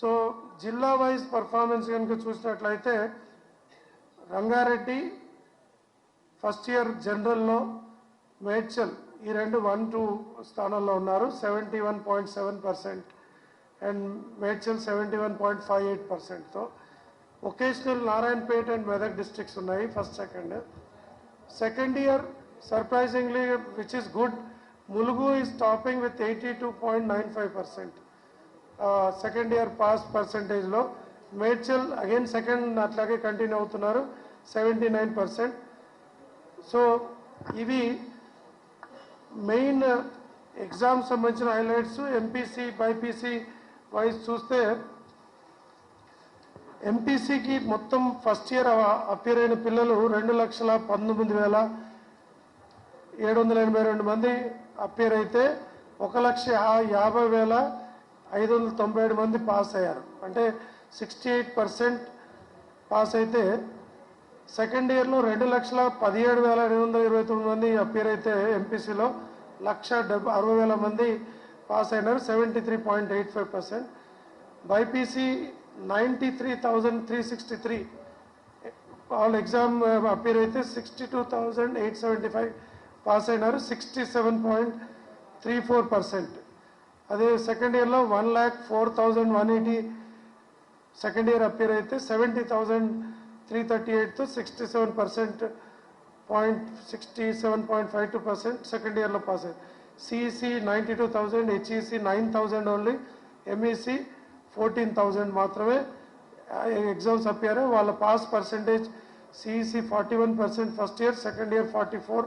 So జిల్లా wise performance కనుక చూసినట్లయితే రంగారెడ్డి ఫస్ట్ ఇయర్ జనరల్లో మేడ్చల్ ఈ రెండు వన్ టూ స్థానంలో ఉన్నారు seventy one point seven percent and Medchal seventy one point five eight పర్సెంట్తో vocational Narayanpet and Medak districts ఉన్నాయి first second. Second year surprisingly which is good Mulugu is topping with eighty two point nine five percent. Second year pass పర్సంటేజ్లో Medchal again second అట్లాగే continue అవుతున్నారు seventy nine percent so ఇవి main exam సంబంధించిన highlights MPC BiPC wise చూస్తే ఎంపీసీకి మొత్తం first year appear అయిన పిల్లలు రెండు లక్షల పంతొమ్మిది వేల ఏడు వందల ఎనభై రెండు మంది అపీర్ అయితే ఒక లక్ష యాభై వేల ఐదు వందల తొంభై ఏడు మంది పాస్ అయ్యారు. అంటే సిక్స్టీ ఎయిట్ పర్సెంట్ పాస్ అయితే సెకండ్ ఇయర్లో రెండు లక్షల పదిహేడు వేల ఎనిమిది వందల ఇరవై తొమ్మిది మంది అపీర్ అయితే ఎంపీసీలో లక్ష డెబ్బై అరవై వేల మంది పాస్ అయినారు. Seventy three point eight five percent. BiPC ninety three thousand three sixty three. All exam appear అయితే sixty two thousand eight seventy five pass అయినారు. Sixty seven point three four percent. అదే second ఇయర్లో one lakh four thousand one eighty second year appear అయితే seventy thousand three thirty ఎయిట్తో sixty seven percent point sixty seven point five two percent second ఇయర్లో pass అయ్యారు CEC ninety two thousand HEC nine thousand only MEC fourteen thousand మాత్రమే exams అప్పారు వాళ్ళ pass percentage CEC forty one percent first year second year forty four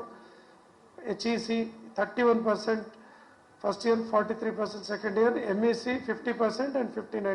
HEC thirty one percent First year 43%, second year MEC 50% and 59